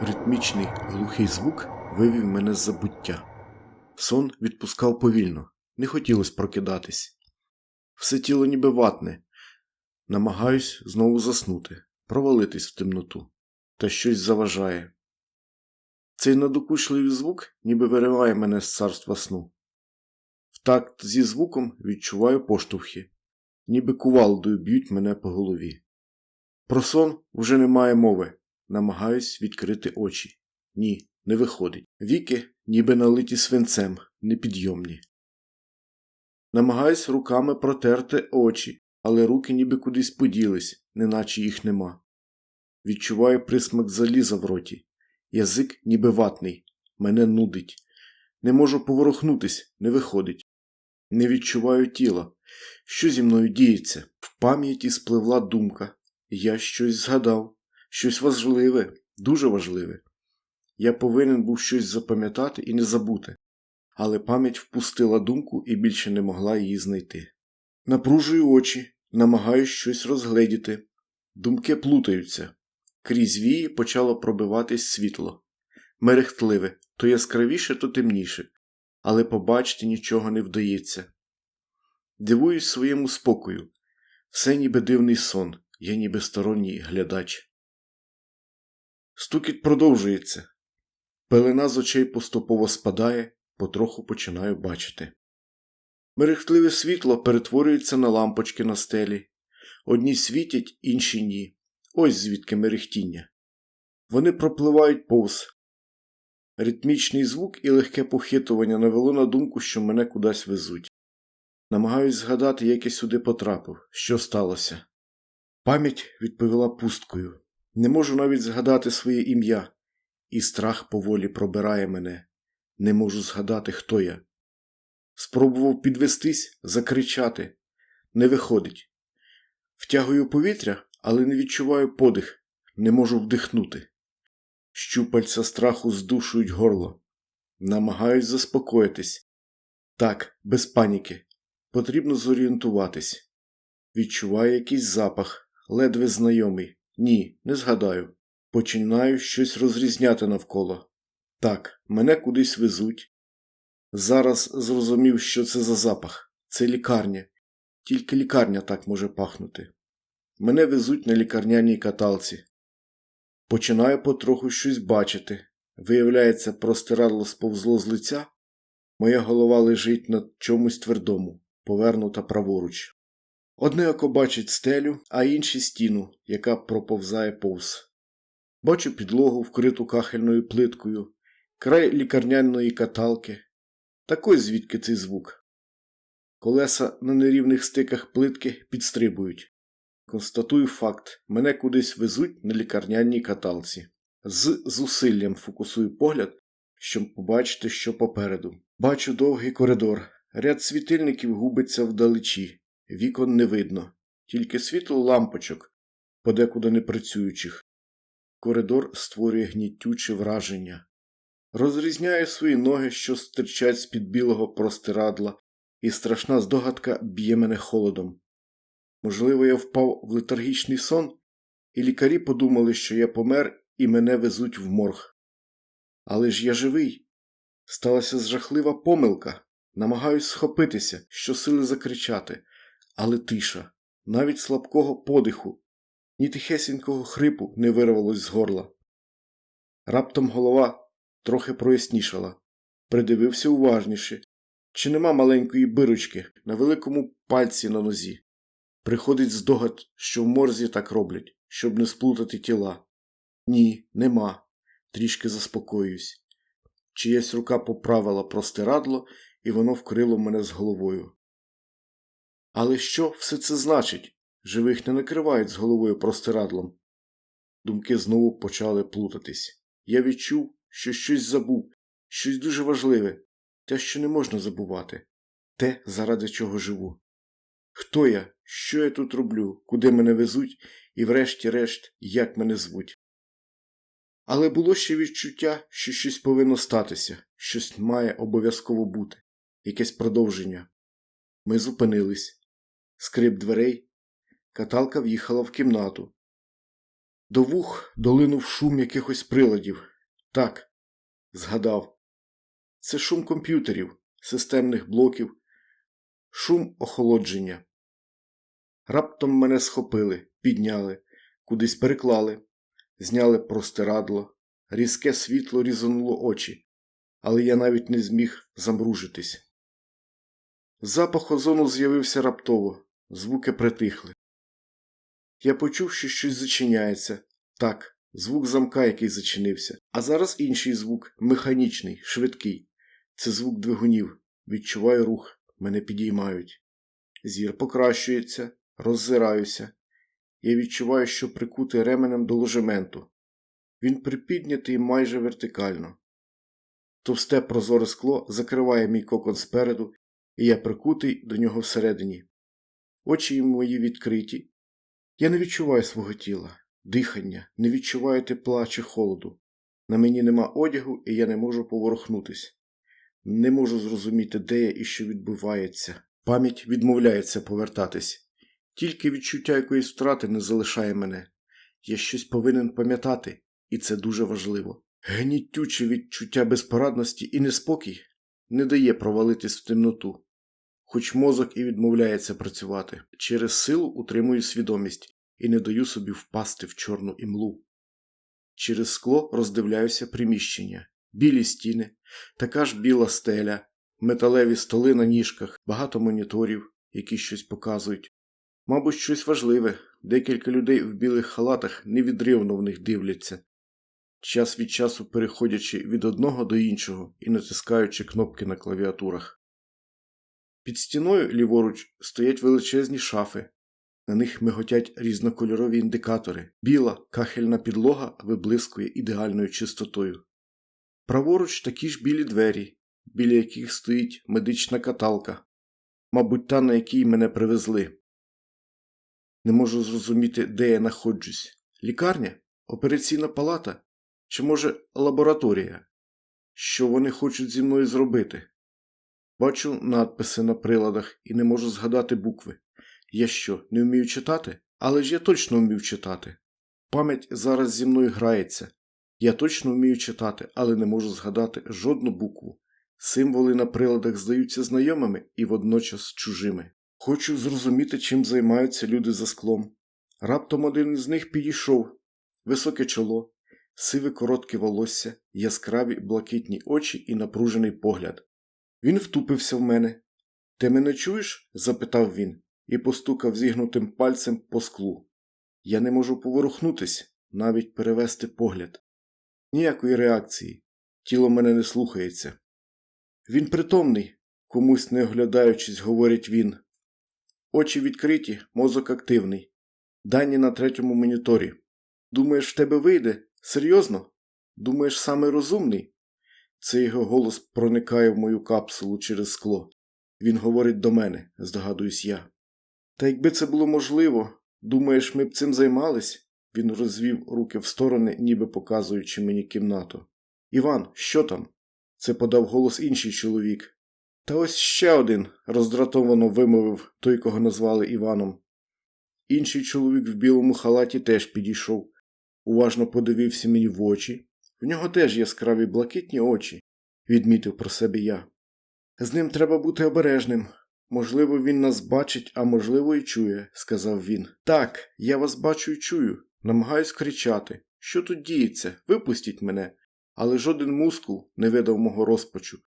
Ритмічний глухий звук вивів мене з забуття. Сон відпускав повільно, не хотілося прокидатись. Все тіло ніби ватне. Намагаюсь знову заснути, провалитись в темноту. Та щось заважає. Цей надокучливий звук ніби вириває мене з царства сну. В такт зі звуком відчуваю поштовхи, ніби кувалдою б'ють мене по голові. Про сон вже немає мови. Намагаюсь відкрити очі. Ні, не виходить. Віки, ніби налиті свинцем, непідйомні. Намагаюсь руками протерти очі, але руки ніби кудись поділись, неначе їх нема. Відчуваю присмак заліза в роті. Язик ніби ватний, мене нудить. Не можу поворухнутись, не виходить. Не відчуваю тіла. Що зі мною діється? В пам'яті спливла думка. Я щось згадав, щось важливе, дуже важливе. Я повинен був щось запам'ятати і не забути, але пам'ять впустила думку і більше не могла її знайти. Напружую очі, намагаюсь щось розгледіти. Думки плутаються. Крізь вії почало пробиватись світло. Мерехтливе, то яскравіше, то темніше, але побачити нічого не вдається. Дивуюсь своєму спокою. Все ніби дивний сон, я ніби сторонній глядач. Стукіт продовжується. Пелена з очей поступово спадає, потроху починаю бачити. Мерехтливе світло перетворюється на лампочки на стелі. Одні світять, інші ні. Ось звідки мерехтіння. Вони пропливають повз. Ритмічний звук і легке похитування навело на думку, що мене кудись везуть. Намагаюсь згадати, як я сюди потрапив, що сталося. Пам'ять відповіла пусткою. Не можу навіть згадати своє ім'я, і страх поволі пробирає мене. Не можу згадати, хто я. Спробував підвестись, закричати. Не виходить. Втягую повітря, але не відчуваю подих, не можу вдихнути. Щупальця страху здушують горло. Намагаюсь заспокоїтись. Так, без паніки. Потрібно зорієнтуватись. Відчуваю якийсь запах, ледве знайомий. Ні, не згадаю. Починаю щось розрізняти навколо. Так, мене кудись везуть. Зараз зрозумів, що це за запах. Це лікарня. Тільки лікарня так може пахнути. Мене везуть на лікарняній каталці. Починаю потроху щось бачити. Виявляється, простирадло сповзло з лиця. Моя голова лежить на чомусь твердому, повернута праворуч. Одне око бачить стелю, а інше стіну, яка проповзає повз. Бачу підлогу, вкриту кахельною плиткою, край лікарняної каталки. Такой звідки цей звук. Колеса на нерівних стиках плитки підстрибують. Констатую факт, мене кудись везуть на лікарняній каталці. З зусиллям фокусую погляд, щоб побачити, що попереду. Бачу довгий коридор. Ряд світильників губиться вдалечі. Вікон не видно, тільки світло лампочок, подекуди не працюючих. Коридор створює гнітюче враження. Розрізняю свої ноги, що стирчать з-під білого простирадла, і страшна здогадка б'є мене холодом. Можливо, я впав в летаргічний сон, і лікарі подумали, що я помер і мене везуть в морг. Але ж я живий. Сталася жахлива помилка. Намагаюсь схопитися, щосили закричати, але тиша, навіть слабкого подиху, ні тихесенького хрипу не вирвалось з горла. Раптом голова трохи прояснішала, придивився уважніше, чи нема маленької бирочки на великому пальці на нозі. Приходить здогад, що в морзі так роблять, щоб не сплутати тіла. Ні, нема. Трішки заспокоююсь. Чиясь рука поправила простирадло, і воно вкрило мене з головою. Але що все це значить? Живих не накривають з головою простирадлом. Думки знову почали плутатись. Я відчув, що щось забув, щось дуже важливе, те, що не можна забувати, те, заради чого живу. Хто я? Що я тут роблю, куди мене везуть, і, врешті-решт, як мене звуть. Але було ще відчуття, що щось повинно статися, щось має обов'язково бути, якесь продовження. Ми зупинились. Скрип дверей, каталка в'їхала в кімнату. До вух долинув шум якихось приладів. Так, згадав. Це шум комп'ютерів, системних блоків, шум охолодження. Раптом мене схопили, підняли, кудись переклали, зняли простирадло, різке світло різануло очі, але я навіть не зміг замружитись. Запах озону з'явився раптово, звуки притихли. Я почув, що щось зачиняється. Так, звук замка, який зачинився, а зараз інший звук, механічний, швидкий. Це звук двигунів. Відчуваю рух, мене підіймають. Зір покращується, роззираюся. Я відчуваю, що прикутий ременем до ложементу. Він припіднятий майже вертикально. Товсте прозоре скло закриває мій кокон спереду, і я прикутий до нього всередині. Очі мої відкриті. Я не відчуваю свого тіла, дихання, не відчуваю тепла чи холоду. На мені нема одягу, і я не можу поворухнутись. Не можу зрозуміти, де я і що відбувається. Пам'ять відмовляється повертатись. Тільки відчуття якоїсь втрати не залишає мене. Я щось повинен пам'ятати, і це дуже важливо. Гнітюче відчуття безпорадності і неспокій не дає провалитись в темноту, хоч мозок і відмовляється працювати. Через силу утримую свідомість і не даю собі впасти в чорну імлу. Через скло роздивляюся приміщення, білі стіни, така ж біла стеля, металеві столи на ніжках, багато моніторів, які щось показують. Мабуть, щось важливе, декілька людей в білих халатах невідривно в них дивляться, час від часу переходячи від одного до іншого і натискаючи кнопки на клавіатурах. Під стіною ліворуч стоять величезні шафи, на них миготять різнокольорові індикатори, біла кахельна підлога виблискує ідеальною чистотою. Праворуч такі ж білі двері, біля яких стоїть медична каталка, мабуть, та, на якій мене привезли. Не можу зрозуміти, де я знаходжусь. Лікарня? Операційна палата? Чи, може, лабораторія? Що вони хочуть зі мною зробити? Бачу надписи на приладах і не можу згадати букви. Я що, не вмію читати? Але ж я точно вмів читати. Пам'ять зараз зі мною грається. Я точно вмію читати, але не можу згадати жодну букву. Символи на приладах здаються знайомими і водночас чужими. Хочу зрозуміти, чим займаються люди за склом. Раптом один із них підійшов високе чоло, сиве коротке волосся, яскраві блакитні очі і напружений погляд. Він втупився в мене. Ти мене чуєш? запитав він і постукав зігнутим пальцем по склу. Я не можу поворухнутись, навіть перевести погляд. Ніякої реакції. Тіло мене не слухається. Він притомний, комусь не оглядаючись, говорить він. Очі відкриті, мозок активний. Дані на третьому моніторі. Думаєш, в тебе вийде? Серйозно? Думаєш, саме розумний? Це його голос проникає в мою капсулу через скло. Він говорить до мене, здогадуюсь я. Та якби це було можливо, думаєш, ми б цим займались? Він розвів руки в сторони, ніби показуючи мені кімнату. Іван, що там? Це подав голос інший чоловік. Та ось ще один, роздратовано вимовив той, кого назвали Іваном. Інший чоловік в білому халаті теж підійшов, уважно подивився мені в очі. В нього теж яскраві блакитні очі, відмітив про себе я. З ним треба бути обережним. Можливо, він нас бачить, а можливо, і чує, сказав він. Так, я вас бачу і чую, намагаюсь кричати. Що тут діється? Випустіть мене. Але жоден мускул не видав мого розпачу,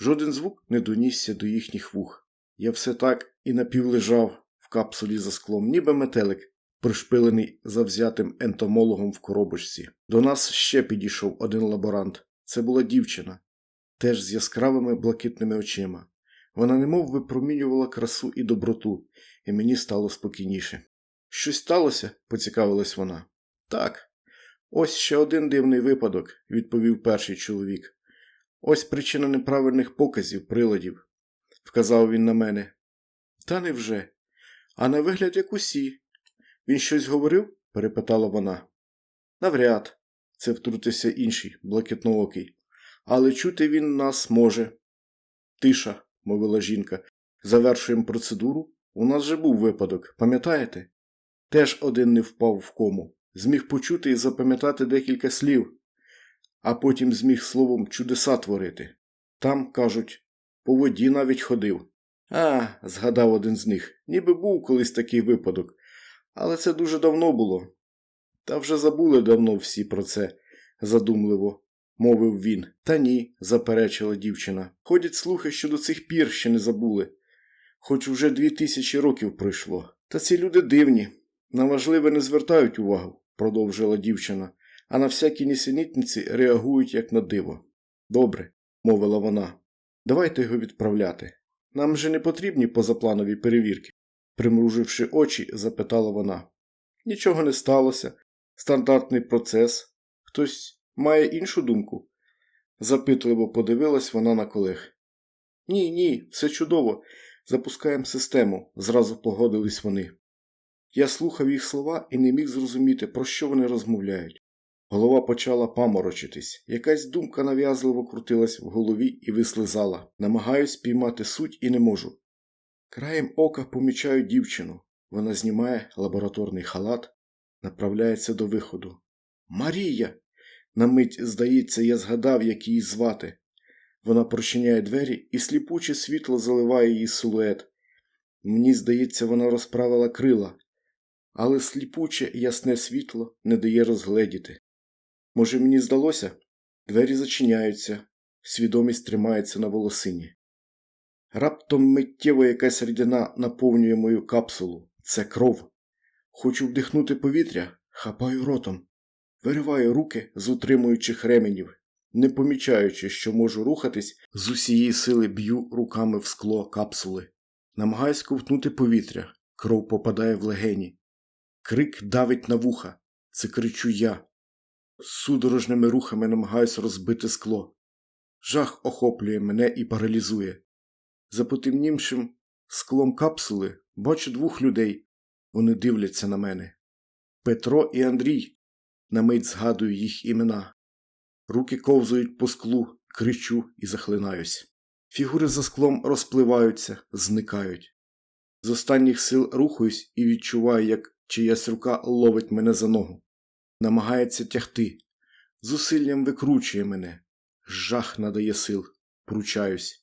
жоден звук не донісся до їхніх вух. Я все так і напівлежав в капсулі за склом, ніби метелик, пришпилений завзятим ентомологом в коробочці. До нас ще підійшов один лаборант. Це була дівчина, теж з яскравими блакитними очима. Вона немов випромінювала красу і доброту, і мені стало спокійніше. Щось сталося? поцікавилась вона. Так. Ось ще один дивний випадок, відповів перший чоловік. Ось причина неправильних показів, приладів, вказав він на мене. Та невже? А на вигляд як усі. Він щось говорив? перепитала вона. Навряд, це втрутився інший, блакитноокий. Але чути він нас може. Тиша, мовила жінка. Завершуємо процедуру. У нас же був випадок, пам'ятаєте? Теж один не впав в кому. зміг почути і запам'ятати декілька слів, а потім зміг словом чудеса творити. Там, кажуть, по воді навіть ходив. А, згадав один з них, ніби був колись такий випадок, але це дуже давно було. Та вже забули давно всі про це, задумливо, мовив він. Та ні, заперечила дівчина. Ходять слухи, що до цих пір ще не забули. Хоч уже дві тисячі років пройшло. Та ці люди дивні, на важливе не звертають увагу, продовжила дівчина, а на всякі нісенітниці реагують як на диво. Добре, мовила вона. Давайте його відправляти. Нам же не потрібні позапланові перевірки, примруживши очі, запитала вона. Нічого не сталося. Стандартний процес. Хтось має іншу думку? запитливо подивилась вона на колег. Ні, ні, все чудово. Запускаємо систему, зразу погодились вони. Я слухав їх слова і не міг зрозуміти, про що вони розмовляють. Голова почала паморочитись. Якась думка нав'язливо крутилась в голові і вислизала. Намагаюсь піймати суть і не можу. Краєм ока помічаю дівчину. Вона знімає лабораторний халат, направляється до виходу. Марія! На мить, здається, я згадав, як її звати. Вона прочиняє двері, і сліпуче світло заливає її силует. Мені здається, вона розправила крила, але сліпуче ясне світло не дає розгледіти. Може, мені здалося? Двері зачиняються, свідомість тримається на волосині. Раптом миттєво якась рідина наповнює мою капсулу. Це кров. Хочу вдихнути повітря, хапаю ротом, вириваю руки з утримуючих ременів, не помічаючи, що можу рухатись, з усієї сили б'ю руками в скло капсули. Намагаюсь ковтнути повітря, кров попадає в легені. Крик давить на вуха. Це кричу я. Судорожними рухами намагаюсь розбити скло. Жах охоплює мене і паралізує. За потемнівшим склом капсули бачу двох людей. Вони дивляться на мене. Петро і Андрій. На мить згадую їх імена. Руки ковзають по склу, кричу і захлинаюсь. Фігури за склом розпливаються, зникають. З останніх сил рухаюсь і відчуваю, як чиясь рука ловить мене за ногу. Намагається тягти. Зусиллям викручує мене. Жах надає сил. Пручаюсь.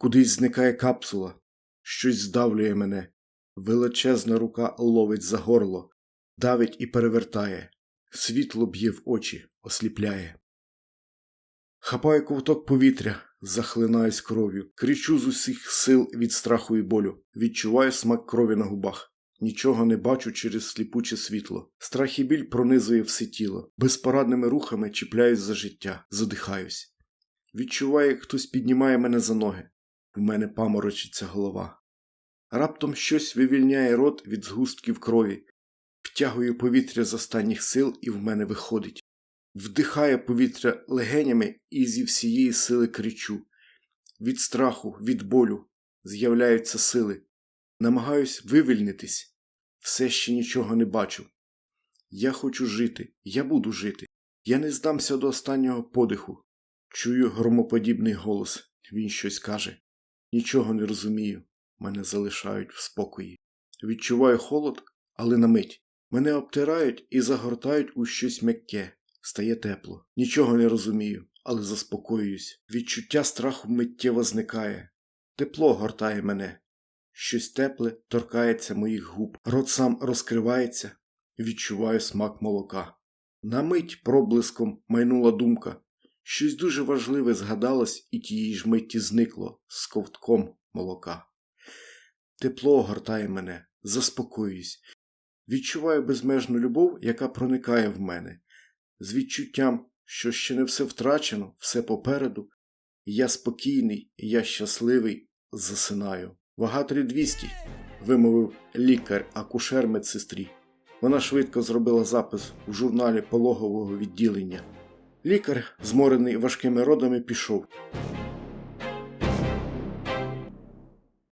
Кудись зникає капсула. Щось здавлює мене. Величезна рука ловить за горло, давить і перевертає. Світло б'є в очі, осліпляє. Хапаю ковток повітря, захлинаюсь кров'ю, кричу з усіх сил від страху і болю, відчуваю смак крові на губах. Нічого не бачу через сліпуче світло. Страх і біль пронизує все тіло. Безпорадними рухами чіпляюсь за життя, задихаюсь. Відчуваю, як хтось піднімає мене за ноги. В мене паморочиться голова. Раптом щось вивільняє рот від згустків крові, втягую повітря з останніх сил і в мене виходить. Вдихаю повітря легенями і зі всієї сили кричу. Від страху, від болю з'являються сили. Намагаюсь вивільнитись, все ще нічого не бачу. Я хочу жити, я буду жити. Я не здамся до останнього подиху. Чую громоподібний голос. Він щось каже. Нічого не розумію. Мене залишають в спокої. Відчуваю холод, але на мить. Мене обтирають і загортають у щось м'яке. Стає тепло. Нічого не розумію, але заспокоююсь. Відчуття страху миттєво зникає. Тепло гортає мене. Щось тепле торкається моїх губ. Рот сам розкривається, відчуваю смак молока. На мить проблиском майнула думка. Щось дуже важливе згадалось і тієї ж миті зникло з ковтком молока. Тепло огортає мене, заспокоююсь. Відчуваю безмежну любов, яка проникає в мене, з відчуттям, що ще не все втрачено, все попереду. Я спокійний, я щасливий, засинаю. Вага 3200, вимовив лікар акушер медсестрі. Вона швидко зробила запис у журналі пологового відділення. Лікар, зморений важкими родами, пішов.